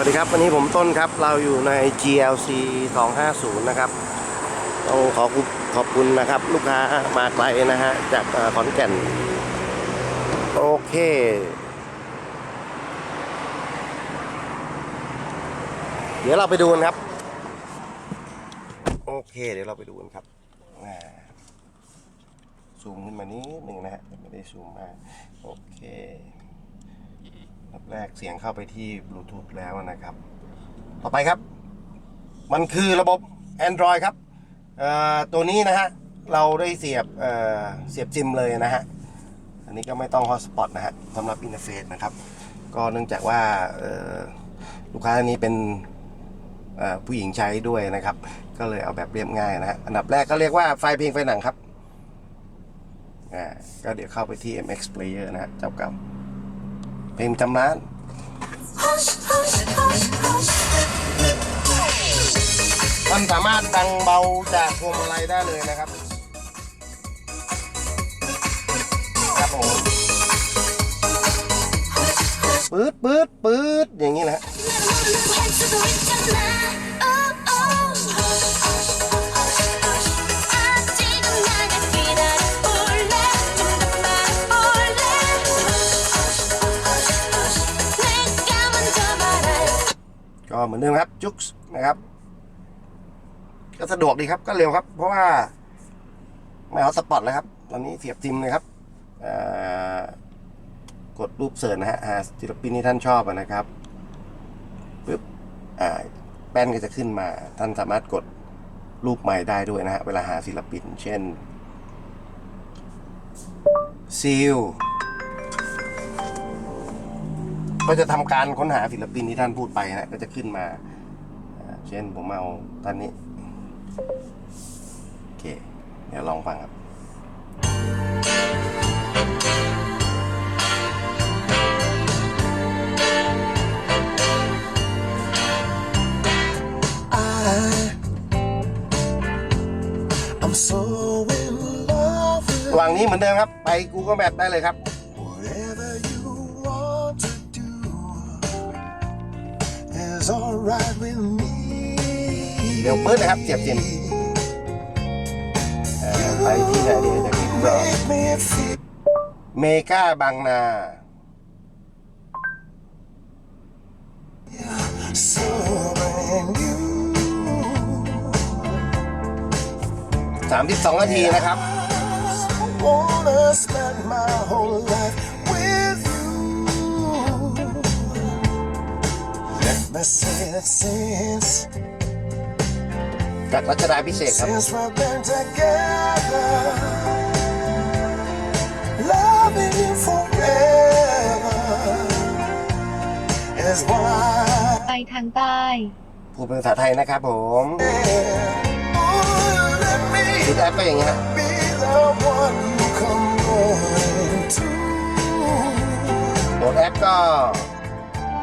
วัสดีครับ วันนี้ผมต้นครับเราอยู่ใน GLC 250 นะครับต้องขอขอบขอบคุณนะครับ ลูกค้ามาไกลนะฮะ จากเอ่อขอนแก่น โอเค เดี๋ยวเราไปดูกันครับ โอเค เดี๋ยวเราไปดูกันครับซูมขึ้นมานิดหนึ่งนะฮะไม่ได้ซูมมากโอเค ดับแรกเสียงเข้าไปที่บลูทูธแล้วนะครับ ต่อไปครับ มันคือระบบ Android ครับตัวนี้นะฮะ เราได้เสียบเเสียบซิมเลยนะฮะ อันนี้ก็ไม่ต้อง Hotspot นะฮะสำหรับอินเทอร์เฟซนะครับ ก็เนื่องจากว่าลูกค้าท่านนี้เป็นผู้หญิงใช้ด้วยนะครับ ก็เลยเอาแบบเรียบง่ายนะฮะ อันดับแรกก็เรียกว่าไฟล์เพลงไฟหนังครับ อ่า ก็เดี๋ยวเข้าไปที่ MX Player นะฮะ เจ้าเก่า เพลงประจำร้านมันสามารถดังเบาจากพวงมาลัยได้เลยนะครับ ครับผมปื๊ดปื๊ดปื๊ดอย่างนี้นะฮะ ก็เหมือนเดิมครับจุ๊กส์นะครับ ก็สะดวกดีครับก็เร็วครับ เพราะว่าไม่เอาสปอตเลยครับ ตอนนี้เสียบซิมเลยครับกดรูปเสิร์ชนะฮะศิลปินที่ท่านชอบนะครับปึ๊บอ่าแป้นก็จะขึ้นมา ท่านสามารถกดรูปใหม่ได้ด้วยนะฮะเวลาหาศิลปิน เช่นซิล ก็จะทำการค้นหาศิลปินที่ท่านพูดไปนะก็จะขึ้นมาอ่าเช่นผมเอาท่านนี้ โอเค เดี๋ยวลองฟังครับ I, I'm so in love with ระหว่างนี้เหมือนเดิมครับ ไป Google Map ได้เลยครับ is alright with me. เดี๋ยวปื๊ดนะครับเสียบซิมเอ่อไปที่ไหนดีจากนี้ก็เมกาบางนา so brand new. 32นาทีนะครับ Let me say it since. จากรัชดาพิเศษกครับ Since we've been together, loving you forever is what I ไปทางใต้ พูดเป็นภาษาไทยนะครับผม am. Oh, let me ติดแอปก็อย่างนี้ฮะ be the one you come running to. โหลดแอปก็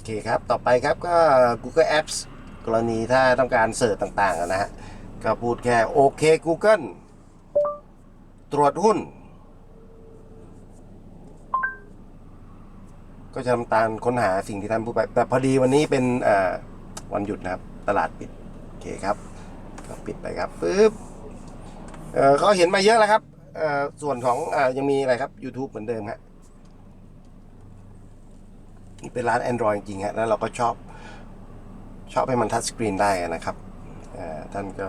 อเคครับ ต่อไปครับก็ Google Apps กรณีถ้าต้องการเสิร์ชต่างๆนะฮะ ก็พูดแค่โอเค Google ตรวจหุ้น ก็จะทำตามค้นหาสิ่งที่ท่านพูดไป แต่พอดีวันนี้เป็นวันหยุดนะครับ ตลาดปิด โอเคครับ ก็ปิดไปครับปึ๊บเขาเห็นมาเยอะแล้วครับ ส่วนของอยังมีอะไรครับ YouTube เหมือนเดิมครับ เป็นร้าน Android จริงฮะแล้วเราก็ชอบชอบให้มันทัชสกรีนได้นะครับท่านก็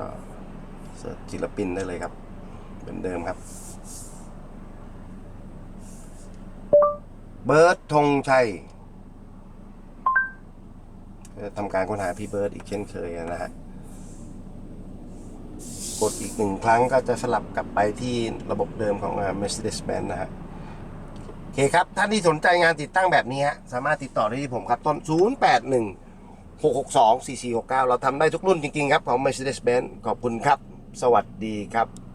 เสิร์ชศิลปินได้เลยครับ เหมือนเดิมครับ เบิร์ดธงชัยทำการค้นหาพี่เบิร์ดอีกเช่นเคยนะฮะกดอีกหนึ่งครั้งก็จะสลับกลับไปที่ระบบเดิมของ Mercedes-Benz นะฮะ โอเคครับ ท่านที่สนใจงานติดตั้งแบบนี้ฮะสามารถติดต่อได้ที่ผมครับ ต้น 081 662 4469 เราทำได้ทุกรุ่นจริง ๆ ครับ ของ Mercedes-Benz ขอบคุณครับ สวัสดีครับ